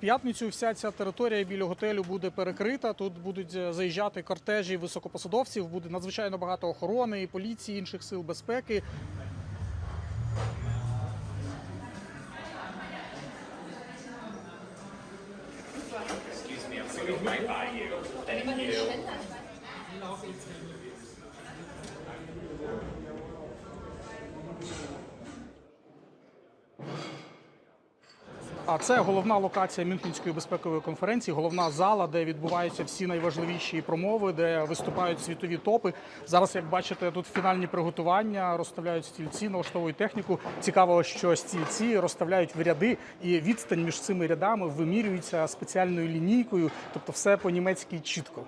п'ятницю вся ця територія біля готелю буде перекрита. Тут будуть е, заїжджати кортежі високопосадовців, буде надзвичайно багато охорони, і поліції, інших сил безпеки. А це головна локація Мюнхенської безпекової конференції, головна зала, де відбуваються всі найважливіші промови, де виступають світові топи. Зараз, як бачите, тут фінальні приготування, розставляють стільці, налаштовують техніку. Цікаво, що стільці розставляють в ряди, і відстань між цими рядами вимірюється спеціальною лінійкою, тобто все по-німецьки чітко.